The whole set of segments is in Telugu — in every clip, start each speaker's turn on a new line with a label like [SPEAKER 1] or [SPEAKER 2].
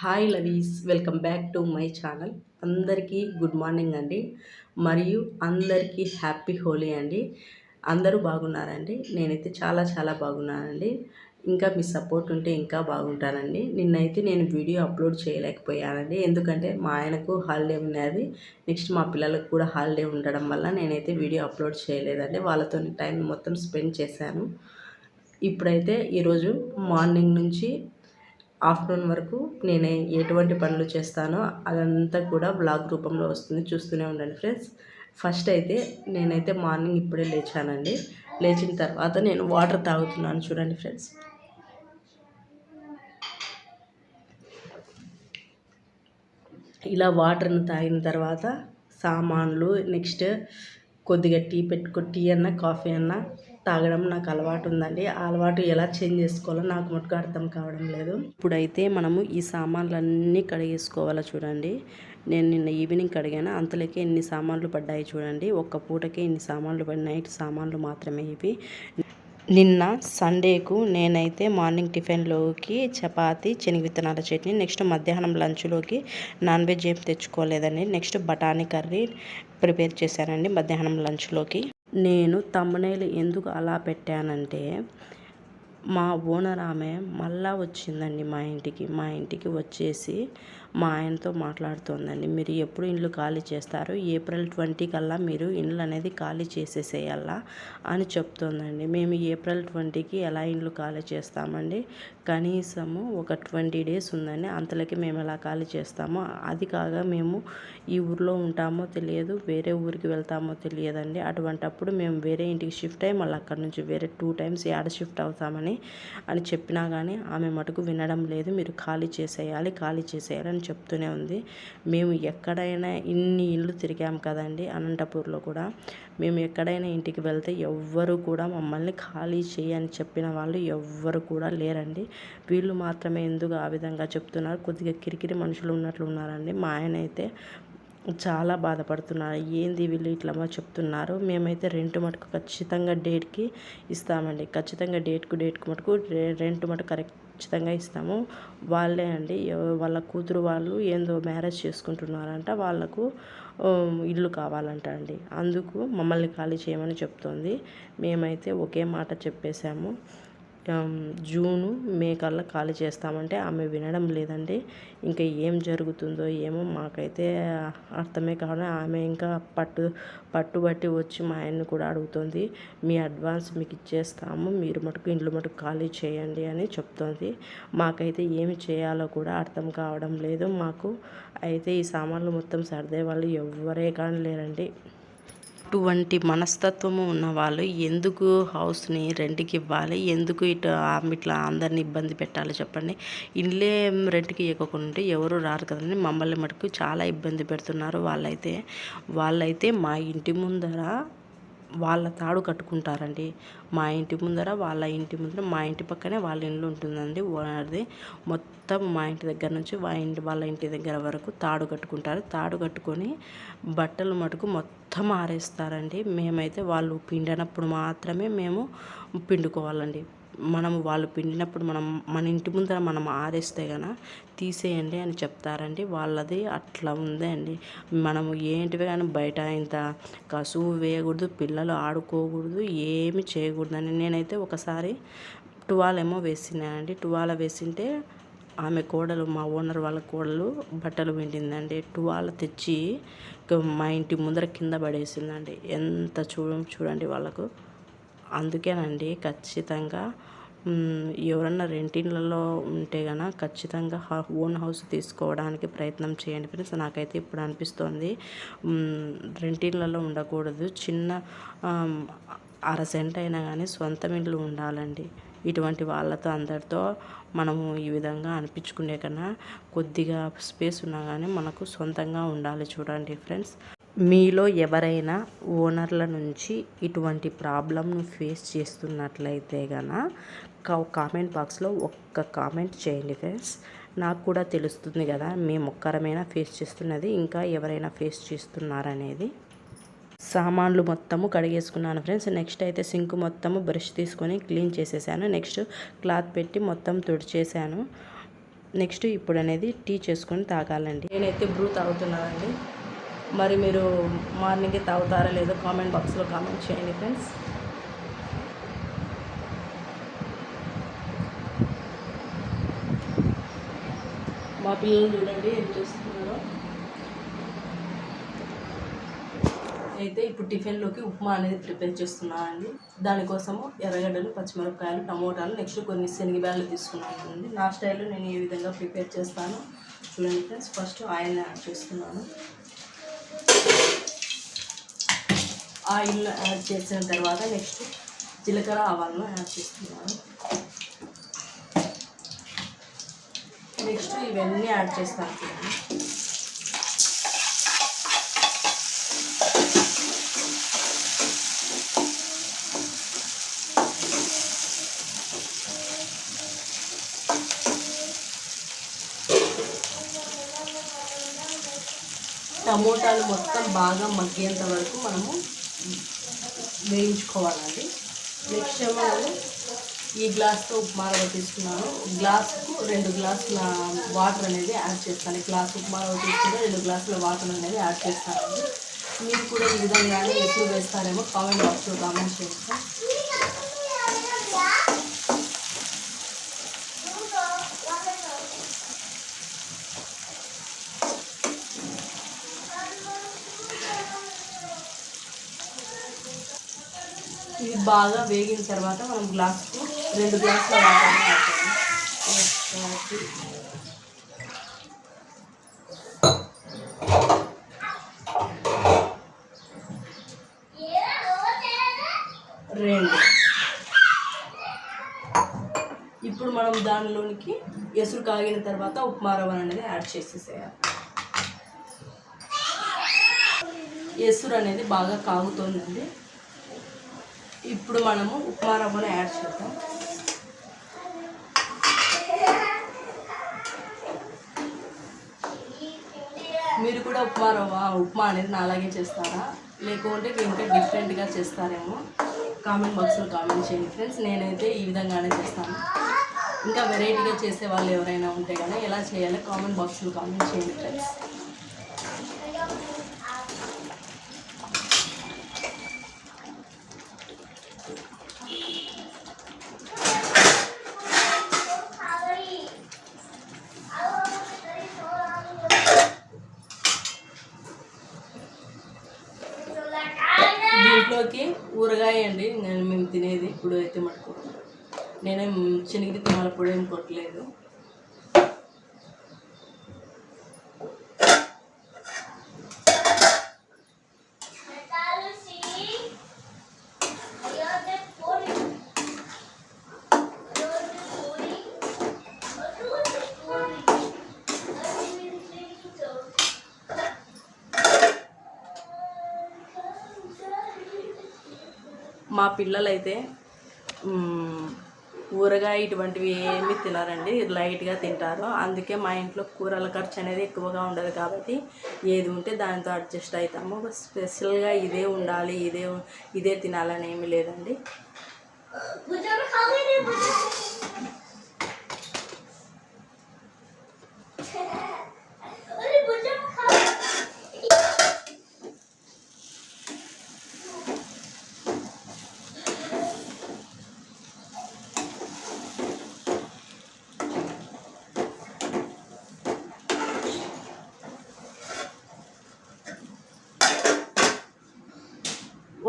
[SPEAKER 1] Hi లవీస్ welcome back to my channel. అందరికీ గుడ్ మార్నింగ్ అండి. మరియు అందరికీ హ్యాపీ హోలీ అండి. అందరూ బాగున్నారండి. నేనైతే చాలా చాలా బాగున్నానండి. ఇంకా మీ సపోర్ట్ ఉంటే ఇంకా బాగుంటానండి. నిన్నైతే నేను వీడియో అప్లోడ్ చేయలేకపోయానండి. ఎందుకంటే మా ఆయనకు హాలిడే ఉన్నది. నెక్స్ట్ మా పిల్లలకు కూడా హాలిడే ఉండడం వల్ల నేనైతే వీడియో అప్లోడ్ చేయలేదండి. వాళ్ళతో టైం మొత్తం స్పెండ్ చేశాను. ఇప్పుడైతే ఈరోజు మార్నింగ్ నుంచి ఆఫ్టర్నూన్ వరకు నేను ఎటువంటి పనులు చేస్తానో అదంతా కూడా బ్లాగ్ రూపంలో వస్తుంది. చూస్తూనే ఉండండి ఫ్రెండ్స్. ఫస్ట్ అయితే నేనైతే మార్నింగ్ ఇప్పుడే లేచానండి. లేచిన తర్వాత నేను వాటర్ తాగుతున్నాను చూడండి ఫ్రెండ్స్. ఇలా వాటర్ను తాగిన తర్వాత సామాన్లు నెక్స్ట్ కొద్దిగా టీ పెట్టుకో టీ అన్నా కాఫీ అన్నా తాగడం నాకు అలవాటు ఉందండి ఆ అలవాటు ఎలా చేంజ్ చేసుకోవాలో నాకు మటుకు అర్థం కావడం లేదు. ఇప్పుడైతే మనము ఈ సామాన్లన్నీ కడిగేసుకోవాలో చూడండి. నేను నిన్న ఈవినింగ్ కడిగాను. అంతలోకే ఎన్ని సామాన్లు పడ్డాయి చూడండి. ఒక్క పూటకే ఇన్ని సామాన్లు పడి నైట్ సామాన్లు మాత్రమే ఇవి. నిన్న సండేకు నేనైతే మార్నింగ్ టిఫిన్లోకి చపాతి శనగ విత్తనాల చట్నీ నెక్స్ట్ మధ్యాహ్నం లంచ్లోకి నాన్ వెజ్ ఏం తెచ్చుకోలేదండి. నెక్స్ట్ బఠానీ కర్రీ ప్రిపేర్ చేశానండి మధ్యాహ్నం లంచ్లోకి. నేను తమ్మునేలు ఎందుకు అలా పెట్టానంటే మా ఓనర్ ఆమె మళ్ళా వచ్చిందండి మా ఇంటికి మా ఇంటికి వచ్చేసి మా ఆయనతో మాట్లాడుతోందండి. మీరు ఎప్పుడు ఇండ్లు ఖాళీ చేస్తారు ఏప్రిల్ ట్వంటీ కల్లా మీరు ఇండ్లు అనేది ఖాళీ చేసేసేయాలా అని చెప్తోందండి. మేము ఏప్రిల్ ట్వంటీకి ఎలా ఇండ్లు ఖాళీ చేస్తామండి? కనీసము ఒక ట్వంటీ డేస్ ఉందండి. అంతలోకి మేము ఎలా ఖాళీ చేస్తామో అది కాగా మేము ఈ ఊర్లో ఉంటామో తెలియదు వేరే ఊరికి వెళ్తామో తెలియదండి. అటువంటప్పుడు మేము వేరే ఇంటికి షిఫ్ట్ అయ్యి మళ్ళీ అక్కడ నుంచి వేరే టూ టైమ్స్ యాడ షిఫ్ట్ అవుతామని అని చెప్పినా కానీ ఆమె మటుకు వినడం లేదు. మీరు ఖాళీ చేసేయాలి ఖాళీ చేసేయాలి అని చెప్తూనే ఉంది. మేము ఎక్కడైనా ఇన్ని ఇల్లు తిరిగాం కదండి అనంతపూర్లో కూడా. మేము ఎక్కడైనా ఇంటికి వెళ్తే ఎవ్వరు కూడా మమ్మల్ని ఖాళీ చేయని చెప్పిన వాళ్ళు ఎవ్వరు కూడా లేరండి. వీళ్ళు మాత్రమే ఎందుకు ఆ విధంగా చెప్తున్నారు? కొద్దిగా కిరికిరి మనుషులు ఉన్నట్లు ఉన్నారండి. మా ఆయన అయితే చాలా బాధపడుతున్నారు. ఏంది వీళ్ళు ఇట్లా చెప్తున్నారు? మేమైతే రెంట్ మటుకు ఖచ్చితంగా డేట్కి ఇస్తామండి. ఖచ్చితంగా డేట్కు డేట్కు మటుకు రెంట్ మటుకు కరెక్ట్ ఖచ్చితంగా ఇస్తాము. వాళ్ళే అండి. వాళ్ళ కూతురు వాళ్ళు ఏందో మ్యారేజ్ చేసుకుంటున్నారంట. వాళ్ళకు ఇల్లు కావాలంట అండి. అందుకు మమ్మల్ని ఖాళీ చేయమని చెప్తోంది. మేమైతే ఒకే మాట చెప్పేశాము. జూను మే కల్లా ఖాళీ చేస్తామంటే ఆమె వినడం లేదండి. ఇంకా ఏం జరుగుతుందో ఏమో మాకైతే అర్థమే కావాలి ఆమె ఇంకా పట్టు పట్టుబట్టి వచ్చి మా ఆయన్ని కూడా అడుగుతుంది మీ అడ్వాన్స్ మీకు ఇచ్చేస్తాము మీరు మటుకు ఇండ్లు మటుకు ఖాళీ చేయండి అని చెప్తోంది. మాకైతే ఏమి చేయాలో కూడా అర్థం కావడం లేదు. మాకు అయితే ఈ సామాన్లు మొత్తం సర్దే వాళ్ళు ఎవ్వరే కానీ లేరండి. ఇటువంటి మనస్తత్వము ఉన్న వాళ్ళు ఎందుకు హౌస్ని రెంట్కి ఇవ్వాలి? ఎందుకు ఇటు ఇట్లా అందరిని ఇబ్బంది పెట్టాలి చెప్పండి. ఇల్లే రెంట్కి ఇవ్వకుండా ఎవరు రారు కదండి. మమ్మల్ని మటుకు చాలా ఇబ్బంది పెడుతున్నారు వాళ్ళైతే. వాళ్ళైతే మా ఇంటి ముందర వాళ్ళ తాడు కట్టుకుంటారండి. మా ఇంటి ముందర వాళ్ళ ఇంటి ముందర మా ఇంటి పక్కనే వాళ్ళ ఇల్లు ఉంటుందండి ఓనర్ది. మొత్తం మా ఇంటి దగ్గర నుంచి వాళ్ళ ఇంటి వాళ్ళ ఇంటి దగ్గర వరకు తాడు కట్టుకుంటారు. తాడు కట్టుకొని బట్టలు మటుకు మొత్తం ఆరేస్తారండి. మేమైతే వాళ్ళు పిండినప్పుడు మాత్రమే మేము పిండుకోవాలండి. మనం వాళ్ళు పిండినప్పుడు మనం మన ఇంటి ముందర మనం ఆరేస్తే కనుక తీసేయండి అని చెప్తారండి. వాళ్ళది అట్లా ఉంది అండి. మనము ఏంటివి కానీ బయట ఇంత కసువు వేయకూడదు పిల్లలు ఆడుకోకూడదు ఏమి చేయకూడదని నేనైతే ఒకసారి టువాల్ ఏమో వేసినానండి టువాల వేసింటే ఆమె కోడలు మా ఓనర్ వాళ్ళ కోడలు బట్టలు పిండిందండి. టువాల తెచ్చి మా ఇంటి ముందర కింద పడేసిందండి. ఎంత చూడ చూడండి వాళ్ళకు. అందుకేనండి ఖచ్చితంగా ఎవరన్నా రెంటిళ్ళలో ఉంటే కనుక ఖచ్చితంగా ఓన్ హౌస్ తీసుకోవడానికి ప్రయత్నం చేయండి ఫ్రెండ్స్. నాకైతే ఇప్పుడు అనిపిస్తోంది రెంటిళ్ళలో ఉండకూడదు. చిన్న అర సెంట్ అయినా కానీ సొంతం ఇండ్లు ఉండాలండి. ఇటువంటి వాళ్ళతో అందరితో మనము ఈ విధంగా అనిపించుకునే కన్నా కొద్దిగా స్పేస్ ఉన్నా కానీ మనకు సొంతంగా ఉండాలి చూడండి ఫ్రెండ్స్. మీలో ఎవరైనా ఓనర్ల నుంచి ఇటువంటి ప్రాబ్లమ్ను ఫేస్ చేస్తున్నట్లయితే గన కామెంట్ బాక్స్లో ఒక్క కామెంట్ చేయండి ఫ్రెండ్స్. నాకు కూడా తెలుస్తుంది కదా మేము ఒక్కరమైనా ఫేస్ చేస్తున్నది ఇంకా ఎవరైనా ఫేస్ చేస్తున్నారనేది. సామాన్లు మొత్తము కడిగేసుకున్నాను ఫ్రెండ్స్. నెక్స్ట్ అయితే సింక్ మొత్తము బ్రష్ తీసుకొని క్లీన్ చేసేసాను. నెక్స్ట్ క్లాత్ పెట్టి మొత్తం తుడిచేసాను. నెక్స్ట్ ఇప్పుడు అనేది టీ చేసుకొని తాగాలండి. నేనైతే బ్రూ తాగుతున్నానండి. మరి మీరు మార్నింగే తాగుతారా లేదో కామెంట్ బాక్స్లో కామెంట్ చేయండి ఫ్రెండ్స్. మా పిల్లలు చూడండి ఏం చేస్తున్నారో. అయితే ఇప్పుడు టిఫిన్లోకి ఉప్మా అనేది ప్రిపేర్ చేస్తున్నాను అండి. దానికోసము ఎర్రగడ్డలు పచ్చిమిరపకాయలు టమోటాలు నెక్స్ట్ కొన్ని శనగబ్యాలు తీసుకున్నాను అండి. నా స్టైల్లో నేను ఏ విధంగా ప్రిపేర్ చేస్తాను చూడండి ఫ్రెండ్స్. ఫస్ట్ ఆయిల్ యాడ్ చేస్తున్నాను ఆయిల్ యాడ్ చేసిన తర్వాత నెక్స్ట్ జీలకర్ర ఆవాలను యాడ్ చేస్తున్నాను. నెక్స్ట్ ఇవన్నీ యాడ్ చేస్తాను టమోటాలు మొత్తం బాగా మగ్గేంత వరకు మనము వేయించుకోవాలండి. నెక్స్ట్ ఏమో ఈ గ్లాస్తో ఉప్మా రవ్వ తీసుకున్నాను. గ్లాసుకు రెండు గ్లాసుల వాటర్ అనేది యాడ్ చేస్తాను. గ్లాస్ ఉప్మా రవ్వ తీసుకుంటే రెండు గ్లాసుల వాటర్ అనేది యాడ్ చేస్తానండి మీరు కూడా ఈ విధంగానే ఎప్పుడు వేస్తారేమో కామెంట్ బాక్స్లో కామెంట్ చేస్తాను బాగా వేగిన తర్వాత మనం గ్లాస్కు రెండు గ్లాసుల వాటర్ రెండు. ఇప్పుడు మనం దానిలోనికి ఎసురు కాగిన తర్వాత ఉప్మా రవ్వ అనేది యాడ్ చేసేసేయాలి. ఎసురు అనేది బాగా కాగుతోందండి. ఇప్పుడు మనము ఉప్మా రవ్వను యాడ్ చేద్దాం. మీరు కూడా ఉప్మా రవ్వ ఉప్మా అనేది నా అలాగే చేస్తారా? లేకుంటే ఇంకా డిఫరెంట్గా చేస్తారేమో? కామెంట్ బాక్స్లో కామెంట్ చేయండి ఫ్రెండ్స్. నేనైతే ఈ విధంగానే చేస్తాను. ఇంకా వెరైటీగా చేసే వాళ్ళు ఎవరైనా ఉంటే కానీ ఎలా చేయాలో కామెంట్ బాక్స్లో కామెంట్ చేయండి ఫ్రెండ్స్ దీంట్లోకి ఊరగాయ అండి నేను మేము తినేది ఇప్పుడు అయితే మటుకు. నేనేం శనగది తినాల పొడి ఏం కొట్టలేదు. పిల్లలైతే ఊరగాయ ఇటువంటివి ఏమి తినరండి. లైట్గా తింటారు. అందుకే మా ఇంట్లో కూరల ఖర్చు అనేది ఎక్కువగా ఉండదు కాబట్టి ఏది ఉంటే దానితో అడ్జస్ట్ అవుతాము స్పెషల్గా ఇదే ఉండాలి ఇదే ఇదే తినాలని ఏమీ లేదండి.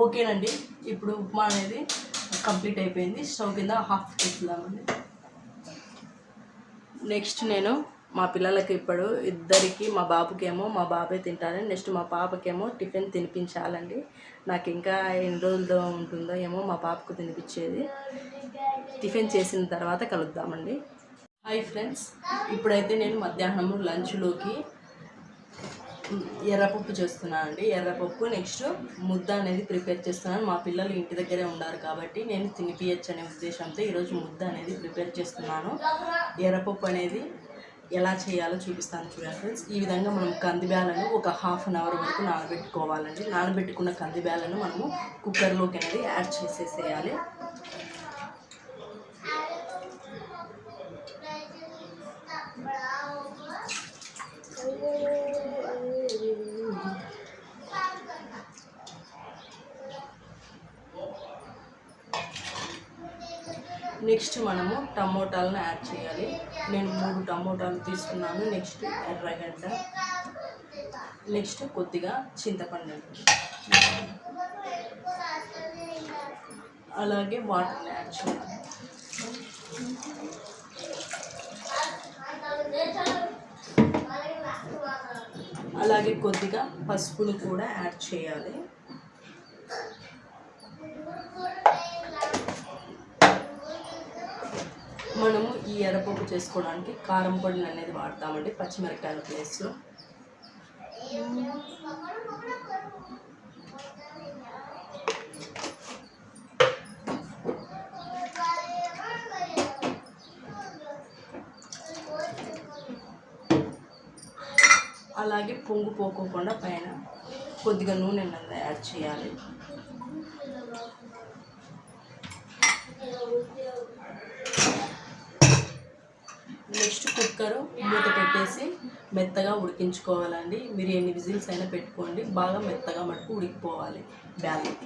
[SPEAKER 1] ఓకేనండి. ఇప్పుడు ఉప్మా అనేది కంప్లీట్ అయిపోయింది. స్టవ్ కింద హాఫ్ చేద్దామండి నెక్స్ట్ నేను మా పిల్లలకి ఇప్పుడు ఇద్దరికి మా బాబుకేమో మా బాబే తింటారని నెక్స్ట్ మా పాపకేమో టిఫిన్ తినిపించాలండి. నాకు ఇంకా ఎన్ని రోజులతో ఉంటుందో ఏమో మా పాపకు తినిపించేది. టిఫిన్ చేసిన తర్వాత కలుద్దామండి. హాయ్ ఫ్రెండ్స్ ఇప్పుడైతే నేను మధ్యాహ్నం లంచ్లోకి ఎర్రపప్పు చేస్తున్నాను అండి. ఎర్రపప్పు నెక్స్ట్ ముద్ద అనేది ప్రిపేర్ చేస్తున్నాను. మా పిల్లలు ఇంటి దగ్గరే ఉన్నారు కాబట్టి నేను తినిపించచ్చు అనే ఉద్దేశంతో ఈరోజు ముద్ద అనేది ప్రిపేర్ చేస్తున్నాను. ఎర్రపప్పు అనేది ఎలా చేయాలో చూపిస్తాను చూడండి ఫ్రెండ్స్ ఈ విధంగా మనం కందిబ్యాలను ఒక హాఫ్ అన్ అవర్ వరకు నానబెట్టుకోవాలండి. నానబెట్టుకున్న కందిబ్యాలను మనము కుక్కర్లోకి అనేది యాడ్ చేసేసేయాలి. నెక్స్ట్ మనము టమోటాలను యాడ్ చేయాలి. నేను మూడు టమోటాలు తీసుకున్నాను. నెక్స్ట్ ఎర్రగడ్డ. నెక్స్ట్ కొద్దిగా చింతపండు. అలాగే వాటర్ని యాడ్ చేయాలి. అలాగే కొద్దిగా పసుపును కూడా యాడ్ చేయాలి. మనము ఈ ఎర్రపప్పు చేసుకోవడానికి కారం పొడిని అనేది వాడతామండి పచ్చిమిరపకాయల ప్లేస్లో. అలాగే పొంగు పోకోకుండా పైన కొద్దిగా నూనె యాడ్ చేయాలి. పెట్టేసి మెత్తగా ఉడికించుకోవాలండి. మీరు ఎన్ని విజిల్స్ అయినా పెట్టుకోండి. బాగా మెత్తగా మటుకు ఉడికిపోవాలి బ్యాలెట్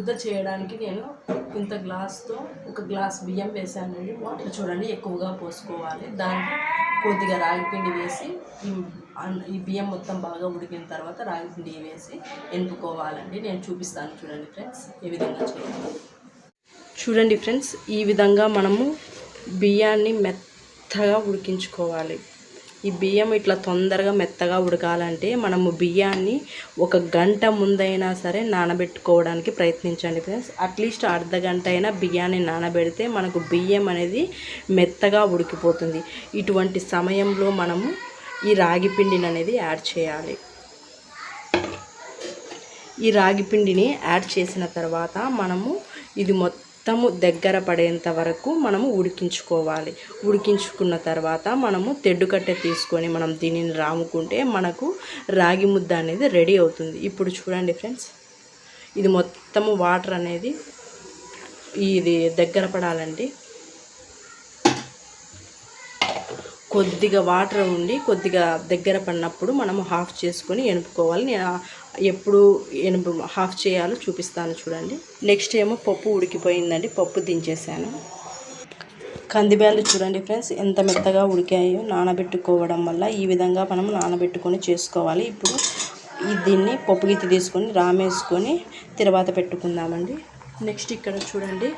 [SPEAKER 1] ముద్ద చేయడానికి నేను ఇంత గ్లాస్తో ఒక గ్లాస్ బియ్యం వేసానండి వాటర్ చూడండి ఎక్కువగా పోసుకోవాలి. దానికి కొద్దిగా రాగిపిండి వేసి ఈ అన్- ఈ బియ్యం మొత్తం బాగా ఉడికిన తర్వాత రాగిపిండి వేసి ఎంపుకోవాలండి. నేను చూపిస్తాను చూడండి ఫ్రెండ్స్ ఏ విధంగా చేయాలి. చూడండి ఫ్రెండ్స్ ఈ విధంగా మనము బియ్యాన్ని మెత్తగా ఉడికించుకోవాలి. ఈ బియ్యం ఇట్లా తొందరగా మెత్తగా ఉడకాలంటే మనము బియ్యాన్ని ఒక గంట ముందైనా సరే నానబెట్టుకోవడానికి ప్రయత్నించండి ఫ్రెండ్స్ అట్లీస్ట్ అర్ధ గంట అయినా బియ్యాన్ని నానబెడితే మనకు బియ్యం అనేది మెత్తగా ఉడికిపోతుంది. ఇటువంటి సమయంలో మనము ఈ రాగి పిండిని అనేది యాడ్ చేయాలి. ఈ రాగి పిండిని యాడ్ చేసిన తర్వాత మనము ఇది మొత్తం మొత్తము దగ్గర పడేంత వరకు మనము ఉడికించుకోవాలి. ఉడికించుకున్న తర్వాత మనము తెడ్డుకట్టె తీసుకొని మనం దీనిని రాముకుంటే మనకు రాగి ముద్ద అనేది రెడీ అవుతుంది. ఇప్పుడు చూడండి ఫ్రెండ్స్ ఇది మొత్తము వాటర్ అనేది ఇది దగ్గర పడాలండి కొద్దిగా వాటర్ ఉండి కొద్దిగా దగ్గర పడినప్పుడు మనము హాఫ్ చేసుకొని ఎనుపుకోవాలి. నేను ఎప్పుడు ఎనుపు హాఫ్ చేయాలో చూపిస్తాను చూడండి. నెక్స్ట్ ఏమో పప్పు ఉడికిపోయిందండి. పప్పు దించేసాను. కందిబ్యాలు చూడండి ఫ్రెండ్స్ ఎంత మెత్తగా ఉడికాయో నానబెట్టుకోవడం వల్ల ఈ విధంగా మనం నానబెట్టుకొని చేసుకోవాలి. ఇప్పుడు దీన్ని పప్పు గిత్తి తీసుకొని రామేసుకొని తర్వాత పెట్టుకుందామండి. నెక్స్ట్ ఇక్కడ చూడండి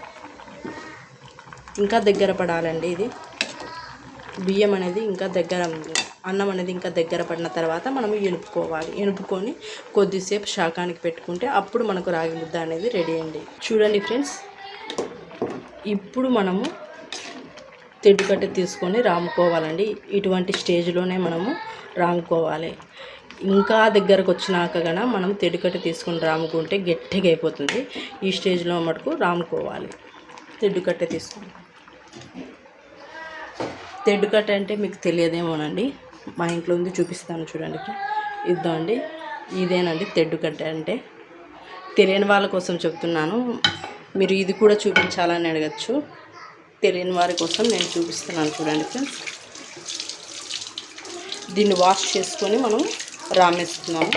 [SPEAKER 1] ఇంకా దగ్గర పడాలండి ఇది. బియ్యం అనేది ఇంకా దగ్గర అన్నం అనేది ఇంకా దగ్గర పడిన తర్వాత మనం ఎనుపుకోవాలి. ఎనుపుకొని కొద్దిసేపు శాకానికి పెట్టుకుంటే అప్పుడు మనకు రాగి ముద్ద అనేది రెడీ అండి. చూడండి ఫ్రెండ్స్ ఇప్పుడు మనము తెడ్డుకట్టె తీసుకొని రాముకోవాలండి. ఇటువంటి స్టేజ్లోనే మనము రాముకోవాలి. ఇంకా దగ్గరకు వచ్చినాక గన మనం తెడ్డుకట్టె తీసుకొని రాముకుంటే గట్టిగా అయిపోతుంది. ఈ స్టేజ్లో మటుకు రాముకోవాలి. తెడ్డుకట్టె తీసుకొని. తెడ్డుకట్ట అంటే మీకు తెలియదేమోనండి. మా ఇంట్లో ఉంది చూపిస్తాను చూడండి ఇద్దామండి ఇదేనండి తెడ్డుకట్ట అంటే. తెలియని వాళ్ళ కోసం చెప్తున్నాను. మీరు ఇది కూడా చూపించాలని అడగచ్చు. తెలియని వారి కోసం నేను చూపిస్తున్నాను చూడండి ఫ్రెండ్స్. దీన్ని వాష్ చేసుకొని మనం రామేస్తున్నాము.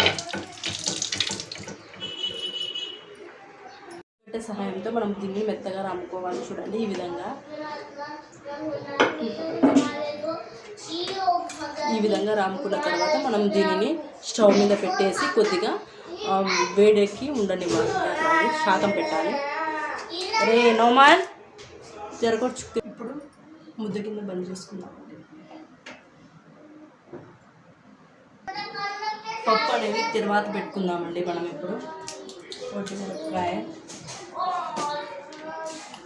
[SPEAKER 1] సహాయంతో మనం దీన్ని మెత్తగా రాముకోవాలి చూడండి ఈ విధంగా. ఈ విధంగా రాముకున్న తర్వాత మనం దీనిని స్టవ్ మీద పెట్టేసి కొద్దిగా వేడెక్కి ఉండనివ్వాలి. శాతం పెట్టాలి. రే నోమాన్ జరగొచ్చు ఇప్పుడు ముద్ద కింద బంద్ చేసుకుందాం. పప్పు అనేది తర్వాత పెట్టుకుందామండి మనం ఇప్పుడు. ఒకటి మిరపకాయ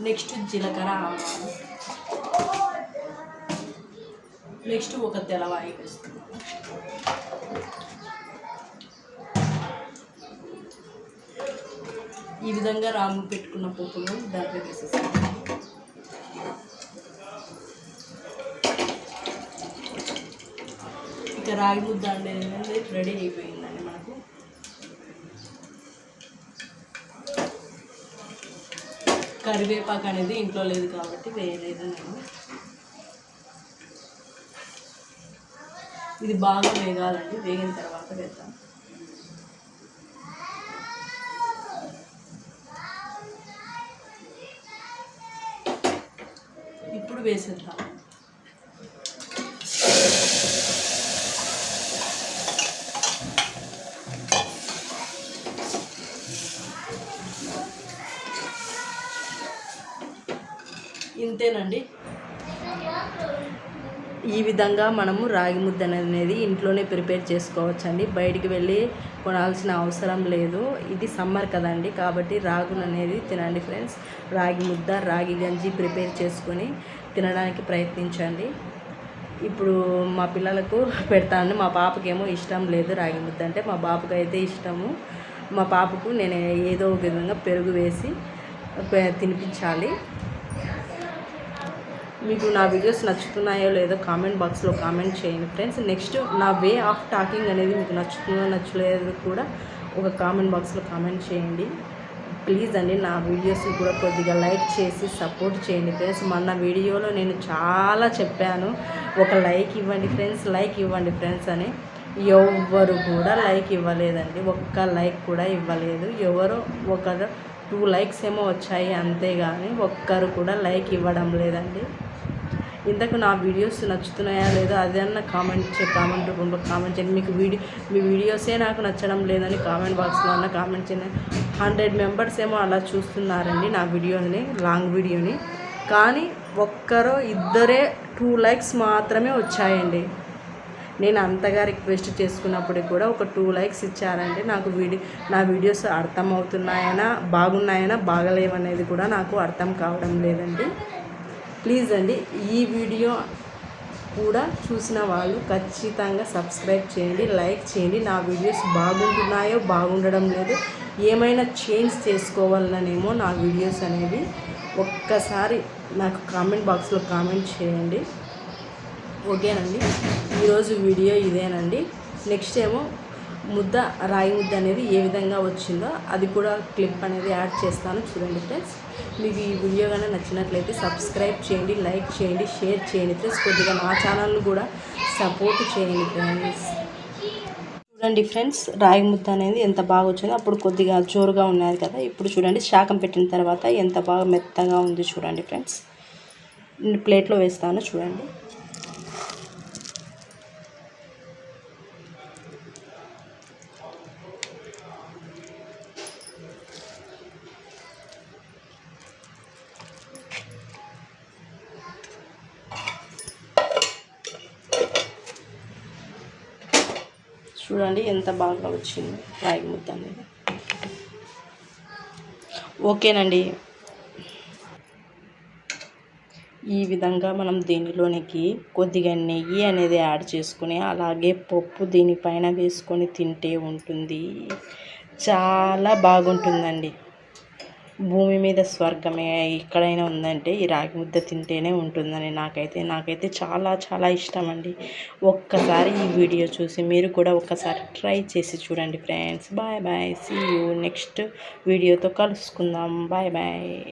[SPEAKER 1] నెక్స్ట్ జీలకర్ర ఆవాలు. నెక్స్ట్ ఒక తెల్లవాయి వేస్తున్నాను ఈ విధంగా రాములు పెట్టుకున్న పప్పులు దాంట్లో వేసేస్తాను ఇక రాగి ముద్ద అనేది రెడీ అయిపోయిందండి మనకు. కరివేపాకు అనేది ఇంట్లో లేదు కాబట్టి వేయలేదు నేను. ఇది బాగా వేగాలండి. వేగిన తర్వాత వేద్దాం. ఇప్పుడు వేసేద్దాం. ఇంతేనండి. ఈ విధంగా మనము రాగి ముద్ద అనేది ఇంట్లోనే ప్రిపేర్ చేసుకోవచ్చండి. బయటికి వెళ్ళి కొనాల్సిన అవసరం లేదు. ఇది సమ్మర్ కదండి కాబట్టి రాగులు అనేది తినండి ఫ్రెండ్స్. రాగి ముద్ద రాగి గంజి ప్రిపేర్ చేసుకొని తినడానికి ప్రయత్నించండి. ఇప్పుడు మా పిల్లలకు పెడతాను. మా పాపకేమో ఇష్టం లేదు రాగి ముద్ద అంటే మా బాబుకి అయితే ఇష్టము. మా పాపకు నేను ఏదో ఒక విధంగా పెరుగు వేసి తినిపించాలి. మీకు నా వీడియోస్ నచ్చుతున్నాయో లేదో కామెంట్ బాక్స్లో కామెంట్ చేయండి. ఫ్రెండ్స్ నెక్స్ట్ నా వే ఆఫ్ టాకింగ్ అనేది మీకు నచ్చుతుందో నచ్చలేదు కూడా ఒక కామెంట్ బాక్స్లో కామెంట్ చేయండి. ప్లీజ్ అండి నా వీడియోస్ని కూడా కొద్దిగా లైక్ చేసి సపోర్ట్ చేయండి. ఫ్రెండ్స్ మొన్న వీడియోలో నేను చాలా చెప్పాను. ఒక లైక్ ఇవ్వండి ఫ్రెండ్స్ లైక్ ఇవ్వండి ఫ్రెండ్స్ అని. ఎవరు కూడా లైక్ ఇవ్వలేదండి. ఒక్క లైక్ కూడా ఇవ్వలేదు. ఎవరో ఒకరు టూ లైక్స్ ఏమో వచ్చాయి అంతేగాని ఒక్కరు కూడా లైక్ ఇవ్వడం లేదండి. ఇంతకు నా వీడియోస్ నచ్చుతున్నాయా లేదా అన్న కామెంట్ కామెంట్ రూపంలో కామెంట్ చేయండి. మీకు వీడియో మీ వీడియోసే నాకు నచ్చడం లేదని కామెంట్ బాక్స్లో అన్న కామెంట్ చేయండి. హండ్రెడ్ మెంబర్స్ ఏమో అలా చూస్తున్నారండి నా వీడియోని లాంగ్ వీడియోని కానీ ఒక్కరో ఇద్దరే టూ లైక్స్ మాత్రమే వచ్చాయండి. నేను అంతగా రిక్వెస్ట్ చేసుకున్నప్పటికి కూడా ఒక టూ లైక్స్ ఇచ్చారంటే నాకు వీడియో నా వీడియోస్ అర్థమవుతున్నాయనా బాగున్నాయనా బాగలేవనేది కూడా నాకు అర్థం కావడం లేదండి. ప్లీజ్ అండి ఈ వీడియో కూడా చూసిన వాళ్ళు ఖచ్చితంగా సబ్స్క్రైబ్ చేయండి లైక్ చేయండి. నా వీడియోస్ బాగుంటున్నాయో బాగుండడం లేదు ఏమైనా చేంజ్ చేసుకోవాలనేమో నా వీడియోస్ అనేవి ఒక్కసారి నాకు కామెంట్ బాక్స్లో కామెంట్ చేయండి. ఓకేనండి? ఈరోజు వీడియో ఇదేనండి. నెక్స్ట్ ఏమో ముద్ద రాయి ముద్ద అనేది ఏ విధంగా వచ్చిందో అది కూడా క్లిప్ అనేది యాడ్ చేస్తాను. చూడండి ఫ్రెండ్స్. మీకు ఈ వీడియో కానీ నచ్చినట్లయితే సబ్స్క్రైబ్ చేయండి లైక్ చేయండి షేర్ చేయండి ఫ్రెండ్స్ కొద్దిగా నా ఛానల్ను కూడా సపోర్ట్ చేయండి ఫ్రెండ్స్ చూడండి ఫ్రెండ్స్ రాగి ముద్ద అనేది ఎంత బాగా వచ్చిందో. అప్పుడు కొద్దిగా జోరుగా ఉన్నది కదా. ఇప్పుడు చూడండి శాకం పెట్టిన తర్వాత ఎంత బాగా మెత్తగా ఉంది చూడండి ఫ్రెండ్స్ ప్లేట్లో వేస్తాను చూడండి. ఎంత బాగా వచ్చింది రాగి ముద్ద అనేది. ఓకేనండి. ఈ విధంగా మనం దీనిలోనికి కొద్దిగా నెయ్యి అనేది యాడ్ చేసుకుని అలాగే పప్పు దీనిపైన వేసుకొని తింటే ఉంటుంది. చాలా బాగుంటుందండి. భూమి మీద స్వర్గమే ఎక్కడైనా ఉందంటే ఈ రాగి ముద్ద తింటేనే ఉంటుందని నాకైతే నాకైతే చాలా చాలా ఇష్టం అండి ఒక్కసారి ఈ వీడియో చూసి మీరు కూడా ఒక్కసారి ట్రై చేసి చూడండి friends. Bye bye. See you next వీడియోతో కలుసుకుందాం. Bye bye.